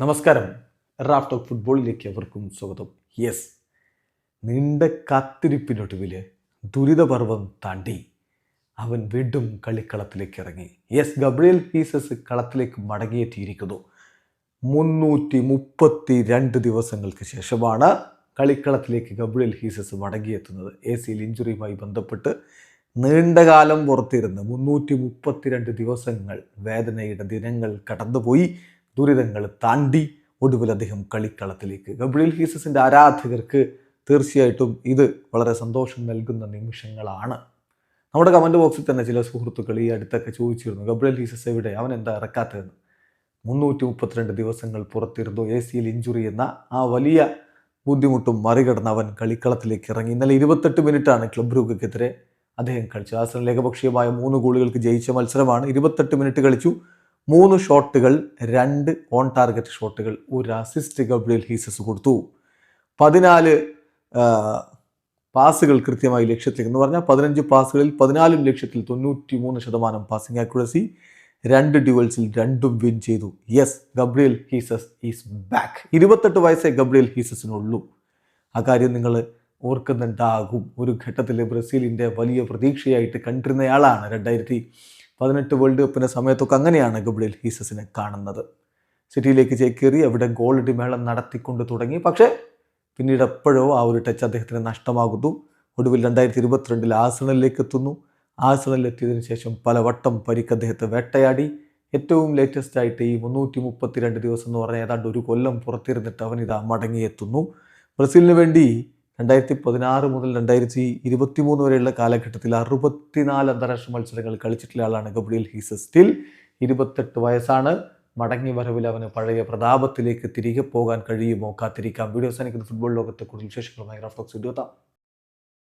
നമസ്കാരം. Raft of ഫുട്ബോളിലേക്ക് അവർക്കും സ്വാഗതം. യെസ് നീണ്ട കാത്തിരിപ്പിനൊടുവിൽ ദുരിതപർവം താണ്ടി അവൻ വീണ്ടും കളിക്കളത്തിലേക്ക് ഇറങ്ങി. യെസ് ഗബ്രിയൽ പീസസ് കളത്തിലേക്ക് മടങ്ങിയെത്തിയിരിക്കുന്നു. മുന്നൂറ്റി മുപ്പത്തി രണ്ട് ദിവസങ്ങൾക്ക് ശേഷമാണ് കളിക്കളത്തിലേക്ക് ഗബ്രിയൽ ഹീസസ് മടങ്ങിയെത്തുന്നത്. എ സിയിൽ ഇഞ്ചുറിയുമായി ബന്ധപ്പെട്ട് നീണ്ടകാലം പുറത്തിരുന്ന് മുന്നൂറ്റി മുപ്പത്തിരണ്ട് ദിവസങ്ങൾ വേദനയുടെ ദിനങ്ങൾ കടന്നുപോയി. ദുരിതങ്ങൾ താണ്ടി ഒടുവിൽ അദ്ദേഹം കളിക്കളത്തിലേക്ക്. ഗബ്രിയൽ ഹീസസിന്റെ ആരാധകർക്ക് തീർച്ചയായിട്ടും ഇത് വളരെ സന്തോഷം നൽകുന്ന നിമിഷങ്ങളാണ്. നമ്മുടെ കമന്റ് ബോക്സിൽ തന്നെ ചില സുഹൃത്തുക്കൾ ഈ അടുത്തൊക്കെ ചോദിച്ചിരുന്നു ഗബ്രിയൽ ഹീസസ് എവിടെ? അവൻ എന്താ ഇറക്കാത്തതെന്ന്? മുന്നൂറ്റി മുപ്പത്തിരണ്ട് ദിവസങ്ങൾ പുറത്തിരുന്നു എ സിയിൽ ഇഞ്ചുറി എന്ന ആ വലിയ ബുദ്ധിമുട്ടും മറികടന്ന് അവൻ കളിക്കളത്തിലേക്ക് ഇറങ്ങി. ഇന്നലെ ഇരുപത്തെട്ട് മിനിറ്റാണ് ക്ലബ് രൂപക്കെതിരെ അദ്ദേഹം കളിച്ചു ആസനം ഏകപക്ഷീയമായ മൂന്ന് ഗോളുകൾക്ക് ജയിച്ച മത്സരമാണ്. ഇരുപത്തെട്ട് മിനിറ്റ് കളിച്ചു. മൂന്ന് ഷോട്ടുകൾ രണ്ട് ഓൺ ടാർഗറ്റ് ഷോട്ടുകൾ ഒരു അസിസ്റ്റ് ഗബ്രിയൽ ഹീസസ് കൊടുത്തു. പതിനാല് പാസുകൾ കൃത്യമായി ലക്ഷ്യത്തിലേക്ക് എന്ന് പറഞ്ഞാൽ പതിനഞ്ച് പാസുകളിൽ പതിനാലും ലക്ഷ്യത്തിൽ തൊണ്ണൂറ്റി മൂന്ന് ശതമാനം പാസിംഗ് ആക്യുറസി രണ്ട് ഡ്യുവൽസിൽ രണ്ടും വിൻ ചെയ്തു. Yes Gabriel Jesus is back ഇരുപത്തെട്ട് വയസ്സേ ഗബ്രിയൽ ഹീസസിനുള്ളൂ. ആ കാര്യം നിങ്ങൾ ഓർക്കുന്നുണ്ടാകും ഒരു ഘട്ടത്തിൽ ബ്രസീലിന്റെ വലിയ പ്രതീക്ഷയായിട്ട് കണ്ടിരുന്നയാളാണ് രണ്ടായിരത്തി പതിനെട്ട് വേൾഡ് കപ്പിന്റെ സമയത്തൊക്കെ അങ്ങനെയാണ് ഗബ്രിയൽ ഹീസസിനെ കാണുന്നത്. സിറ്റിയിലേക്ക് ചേക്കേറി അവിടെ ഗോൾഡ് മേളം നടത്തിക്കൊണ്ട് തുടങ്ങി. പക്ഷേ പിന്നീട് എപ്പോഴോ ആ ഒരു ടച്ച് അദ്ദേഹത്തിന് നഷ്ടമാകുന്നു. ഒടുവിൽ രണ്ടായിരത്തി ഇരുപത്തിരണ്ടിൽ ആസണലിലേക്ക് എത്തുന്നു ആസണലിലെത്തിയതിനു ശേഷം പലവട്ടം പരിക്ക് അദ്ദേഹത്തെ വേട്ടയാടി. ഏറ്റവും ലേറ്റസ്റ്റ് ആയിട്ട് ഈ മുന്നൂറ്റി മുപ്പത്തിരണ്ട് ദിവസം എന്ന് പറഞ്ഞാൽ ഏതാണ്ട് ഒരു കൊല്ലം പുറത്തിരുന്നിട്ട് അവൻ ഇതാ മടങ്ങിയെത്തുന്നു. ബ്രസീലിന് വേണ്ടി രണ്ടായിരത്തി പതിനാറ് മുതൽ രണ്ടായിരത്തി ഇരുപത്തി മൂന്ന് വരെയുള്ള കാലഘട്ടത്തിൽ അറുപത്തിനാല് അന്താരാഷ്ട്ര മത്സരങ്ങൾ കളിച്ചിട്ടുള്ള ആളാണ് ഗബ്രിയൽ ഹീസസ്. സ്റ്റിൽ ഇരുപത്തെട്ട് വയസ്സാണ്. മടങ്ങി വരവിൽ അവന് പഴയ പ്രതാപത്തിലേക്ക് തിരികെ പോകാൻ കഴിയുമോ? കാത്തിരിക്കാം. വീഡിയോ സാനിക്കുന്ന ഫുട്ബോൾ ലോകത്തെ കൂടുതൽ വിശേഷങ്ങളുമായി റാഫ്റ്റോക്സ് എടുത്താം